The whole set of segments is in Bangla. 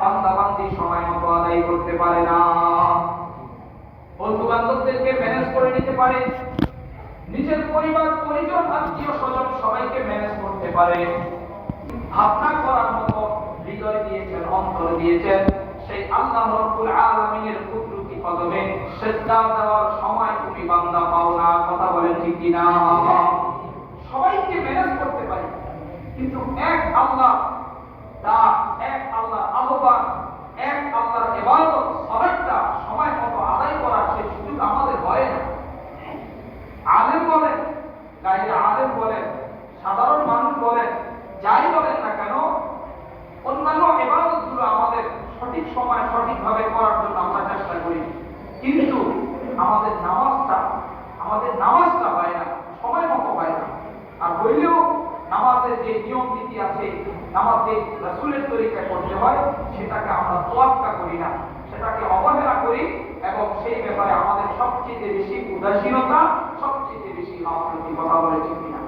বান্দাবান্দি সময় মতো আদায় করতে পারে না। বন্ধু বান্ধবদেরকে ম্যানেজ করে নিতে পারে। নিজের পরিবার, পরিজন, আত্মীয় স্বজন সবাইকে ম্যানেজ করতে পারে। ভাবনা করার মতো হৃদয় দিয়েছেন, অন্তর দিয়েছেন। সেই আল্লাহ রব্বুল আলামিনের কুদরতি কদমে সেজদা দেওয়ার সময় তুমি বান্দা পাও না, কথা বলেন ঠিক কি না সবাইকে ম্যানেজ করতে পারি। কিন্তু এক আল্লাহ তা এক এক আল্লাহর ইবাদত সবাইটা সময় মতো আদায় করার সেই সুযোগ আমাদের হয় না। আলেম বলেন গাইরে আলেম বলেন, সাধারণ মানুষ বলেন, যাই বলেন না কেন, অন্যান্য এবাদতগুলো আমাদের সঠিক সময় সঠিকভাবে করার জন্য আমরা চেষ্টা করি। কিন্তু আমাদের নামাজটা আমাদের নামাজটা হয় না, সময় মতো হয় না। আর হইলেও নামাজের যে নিয়ম নীতি আছে নামাজ রাসূলের তরিকায় করতে হয়, সেটাকে আমরা তোয়াক্কা করি না। সেটাকে অবহেলা করি এবং সেই ব্যাপারে আমাদের সবচেয়ে বেশি উদাসীনতা, সবচেয়ে বেশি গাফলতি কথা বলে ঠিক কিনা।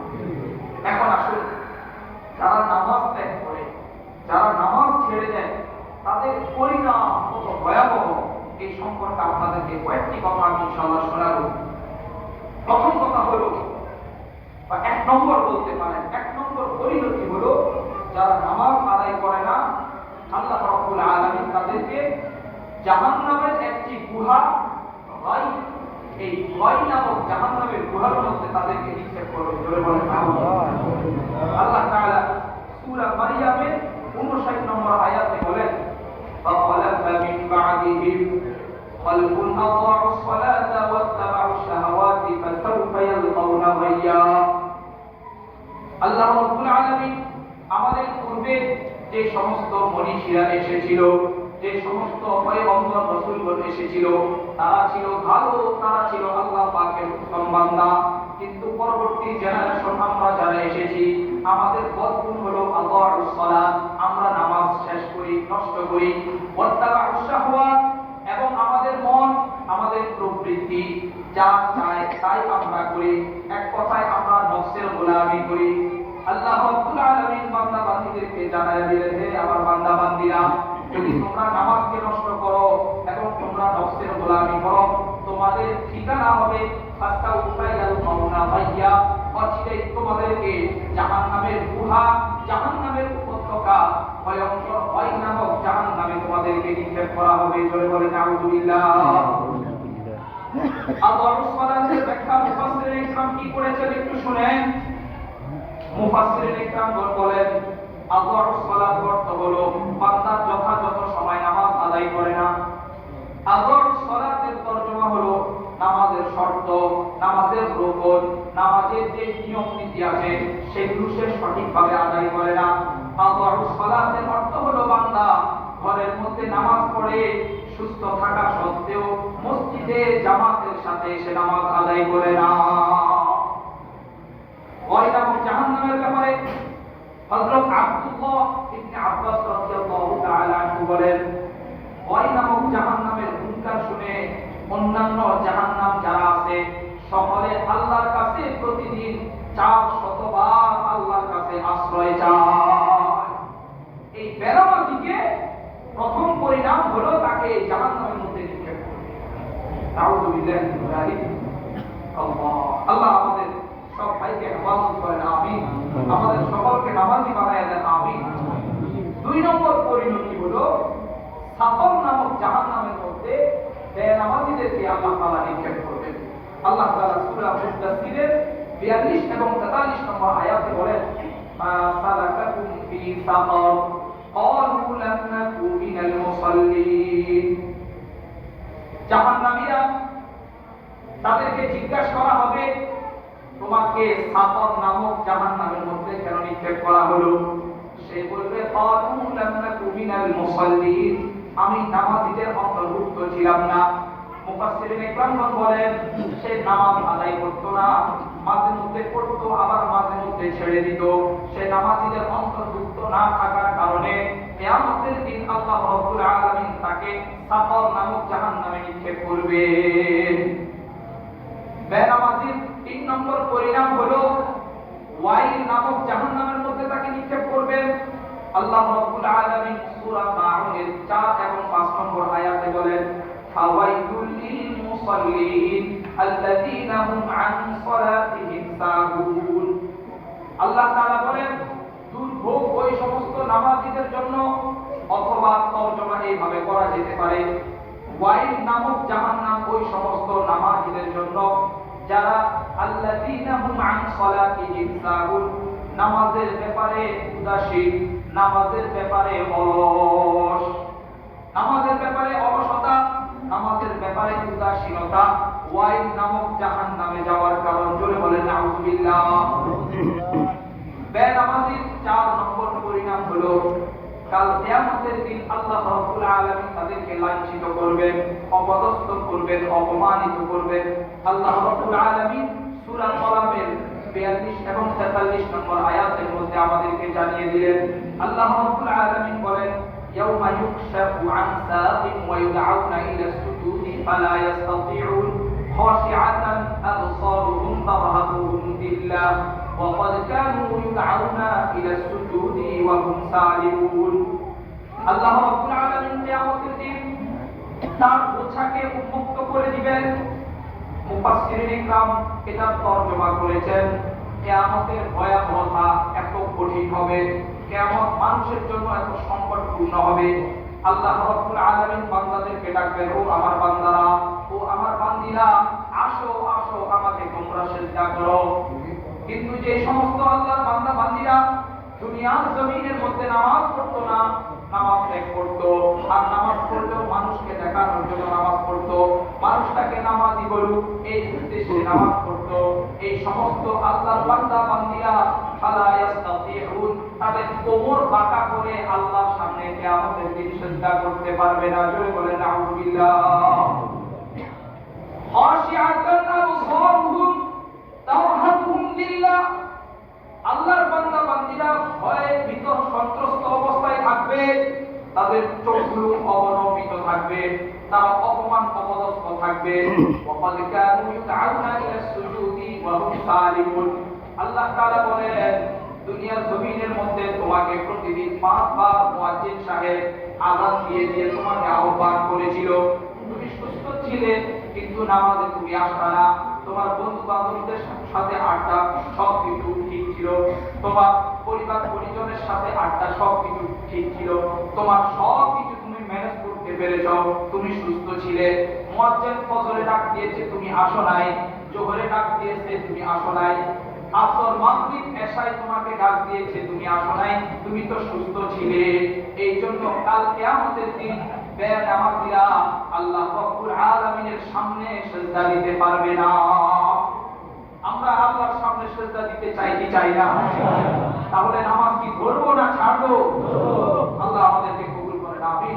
এখন আসলে যারা নামাজ ত্যাগ করে, যারা নামাজ ছেড়ে দেয় তাদের পরিণাম কত ভয়াবহ, এই সম্পর্কে আপনাদেরকে কয়েকটি কথা আমি ইনশাআল্লাহ শোনাবো। প্রথম কথা হলো, বা এক নম্বর বলতে পারেন, এক নম্বর পরিণতি হলো যারা নামাজ আদায় করে না আল্লাহ রাব্বুল আলামিন তাদেরকে জাহান্নামের একটি গুহা গাই এই গাই নামক জাহান্নামের গুহার মধ্যে তাদেরকে নিক্ষেপ করবে জোরে বলেন আল্লাহ তাআলা সূরা মারিয়ামের 59 নম্বর আয়াতে বলেন فخلف من بعدهم خلف أضاعوا الصلاة واتبعوا الشهوات فسوف يلقون غيا আল্লাহ রাব্বুল আলামিন আমাদের পূর্বে যে সমস্ত মনীষীরা এসেছিল, যে সমস্ত পয়গম্বর, রাসূলগণ এসেছিল, তারা ছিল ভালো, তারা ছিল আল্লাহ পাকের উত্তম বান্দা। কিন্তু পরবর্তী জেনারেশন আমরা যারা এসেছি, আমাদের বদগুণ হলো আল্লাহর সালাত। আমরা নামাজ শেষ করি, নষ্ট করি। ওয়াত্তাবাউস শাহওয়াত, এবং আমাদের মন, আমাদের প্রবৃত্তি যা চায় তাই আমরা করি। এক কথায় আমরা নফসের গোলামি করি। আল্লাহ রাব্বুল আলামিন বান্দা বান্দীদেরকে জানায় দিলেন হে আমার বান্দা বান্দীরা যদি তোমরা নামাজকে নষ্ট করো এবং তোমরা নফসের গোলামি করো তোমাদের ঠিকানা হবে ফাস্তা উঠাইয়াল মাউনা ভাইয়া অচিরেই তোমাদেরকে জাহান্নামের গুহা জাহান্নামের উপত্যকা ভয়ঙ্কর ভয় নামক জাহান্নামে তোমাদেরকে নিক্ষেপ করা হবে। জোরে বলে নাউজুবিল্লাহ। আল্লাহর সালাতের ব্যাখ্যা মুফাসসিরিন কি করেছেন একটু শুনেন। মুফাসসিরিন বলেন, আল্লাহর সালাত অর্থ হলো বান্দা যথাযথ সময় নামাজ আদায় করে না। আল্লাহর সালাতের তরজমা হলো নামাজের শর্ত, নামাজের নামাজের যে নিয়ম নীতি আছে, সেগুলো সে সঠিকভাবে আদায় করে না। আল্লাহর সালাতের অর্থ হলো বান্দা ঘরের মধ্যে নামাজ পড়ে, সুস্থ থাকা সত্ত্বেও মসজিদে জামাতের সাথে সে নামাজ আদায় করে না ওই নামক জাহান্নামের ব্যাপারে হযরত আব্দুল্লাহ ইবনে আব্বাস রাদিয়াল্লাহু তাআলা আনহু বলেন ওই নামক জাহান্নামের হুঙ্কার শুনে অন্যান্য জাহান্নাম যারা আছে সকলে আল্লাহর কাছে প্রতিদিন চার শতবার আল্লাহর কাছে আশ্রয় চায়। এই বেড়ামাতিকে প্রথম পরিণাম হলো তাকে জাহান্নামের মধ্যে নিক্ষেপ করবে আল্লাহ আমাদের সব ভাইকে হেফাজত করেন আমিন। আমাদের সকলকে নামাজি বানায় দেন আমিন দুই নম্বর পরিণতি হলো সাফর নামক জাহান নামের মধ্যে বেনামাজিদেরকে আল্লাহ তাআলা নিক্ষেপ করবেন আল্লাহ তাআলা সূরা মুদাসসিরের 42 এবং 43 নম্বর আয়াতে বলেন মা সালাকাকুম ফি সাকর قالوا لم نكن من المصلين জাহান্নামীরা তাদেরকে জিজ্ঞাসা করা হবে তোমাকে সাফর নামক জাহান্নামের মধ্যে কেন নিক্ষেপ করা হলো সে বলবে قالوا لم نكن من المصلين আমি নামাজীদের অন্তর্ভুক্ত ছিলাম না মুফাসসিরিন ইকরামগণ বলেন সে নামাজ আদায় করত না মাঝে মধ্যে পড়তো আবার মাঝে মধ্যে ছেড়ে দিত। সে নামাজীদের অন্তর্ভুক্ত না থাকার কারণে কিয়ামতের দিন আল্লাহ রাব্বুল আলামিন তাকে নামক জাহান্নামে নিক্ষেপ করবেন বেনামাজির তিন নম্বর পরিণাম হলো ওয়াইল নামক জাহান্নামের মধ্যে তাকে নিক্ষেপ করবেন আল্লাহ রাব্বুল আলামিন সূরা মাউনের 4 এবং 5 নম্বর আয়াতে বলেন লিল মুসাল্লিন। আল্লাযীনা হুম আন সালাতিহিম সাহুন আল্লাহ তাআলা বলেন, দুর্ভোগ ওই সমস্ত নামাজীদের জন্য অথবা তর্জমা এইভাবে করা যেতে পারে। ওয়াইল নামক জাহান্নাম ওই সমস্ত নামাজীদের জন্য, যারা আল্লাযীনা হুম আন সালাতিহিম সাহুন নামাজের ব্যাপারে উদাসীন, নামাজের ব্যাপারে অলস। নামাজের ব্যাপারে অলসতা, নামাজের ব্যাপারে উদাসীনতা। ওয়াইল নামক জাহান্নামে যাওয়ার কারণ জোরে বলেন নাউজুবিল্লাহ বেনামাজির চার নম্বর পরিণাম হলো কাল কিয়ামতের দিন আল্লাহ রাব্বুল আলামিন তাদেরকে লাঞ্ছিত করবেন অপদস্থ করবেন অপমানিত করবেন আল্লাহ রাব্বুল আলামিন সূরা কলামের 42 এবং 43 নম্বর আয়াতের মধ্যে আমাদেরকে জানিয়ে দিলেন আল্লাহ রাব্বুল আলামিন বলেন يوم يكشف عن ساق ويدعون إلى السجود فلا يستطيعون خاشعة أبصارهم ترهقهم ذلة وقد كانوا يدعون إلى السجود وهم سالمون আল্লাহ রাব্বুল আলামিন কিয়ামতের দিন তার বোঝাকে উন্মুক্ত করে দিবেন মুফাসসিরিন ইকরাম এটা তরজমা করেছেন কিয়ামতের ভয়াবহতা এত কঠিন হবে কিয়ামত মানুষের জন্য এত সংকটপূর্ণ হবে আল্লাহ রাব্বুল আলামিন বান্দাদেরকে ডাকবেন, ও আমার বান্দারা, ও আমার বান্দিরা, আসো আসো আমাকে তোমরা সেজদা করো। কিন্তু যে সমস্ত আল্লাহর বান্দা বান্দিরা দুনিয়ার জমিনের মধ্যে নামাজ পড়তো না, নামাজ ত্যাগ করতো। আর নামাজ পড়লেও মানুষকে দেখানোর জন্য নামাজ পড়তো। মানুষটাকে নামাজি বলুক, এই উদ্দেশ্যে নামাজ পড়তো এই সমস্ত আল্লাহর বান্দা বান্দিরা ফালা ইয়াস্তাতিউন তাদের কোমর বাঁকা করে আল্লাহর সামনে করতে পারবে না। জোরে বলেন আল্লাহর বান্দা, বান্দিরা ভয়ে ভিতর সন্ত্রস্ত অবস্থায় থাকবে। তাদের চোখগুলো অবনমিত থাকবে। তারা অপমান, অপদস্থ থাকবে। ওয়াকাদ কানু ইউদআউনা ইলা সুজুদি ওয়া হুম সালিমুন আল্লাহ তাআলা বলেন দুনিয়ার জমিনের মধ্যে তোমাকে প্রতিদিন পাঁচবার মুয়াজ্জিন সাহেব আযান দিয়ে দিয়ে তোমাকে আহ্বান করেছিল। তুমি সুস্থ ছিলে, কিন্তু নামাজে তুমি আসতা না। তোমার বন্ধু বান্ধবীদের সাথে আড্ডা সব কিছু ঠিক ছিল। তোমার পরিবার পরিজনের সাথে আড্ডা সব কিছু ঠিক ছিল। তোমার সব কিছু তুমি ম্যানেজ করতে পেরেছ। তুমি সুস্থ ছিলে। মুয়াজ্জিন ফজরে ডাক দিয়েছে, তুমি আসো নাই। জোহরে ডাক দিয়েছে, তুমি আসো নাই। আসর মাগরিব এশায় তোমাকে ডাক দিয়েছে, তুমি আসো নাই, তুমি তো সুস্থ ছিলে। এই জন্য কাল কিয়ামতের দিন বেনামাজিরা আল্লাহ রব্বুল আলামিনের সামনে দিতে পারবে না। আমরা আল্লাহর সামনে দিতে চাই কি চাই না? তাহলে নামাজ কি ধরবো না ছাড়বো? আল্লাহ আমাদেরকে কবুল করেন আমিন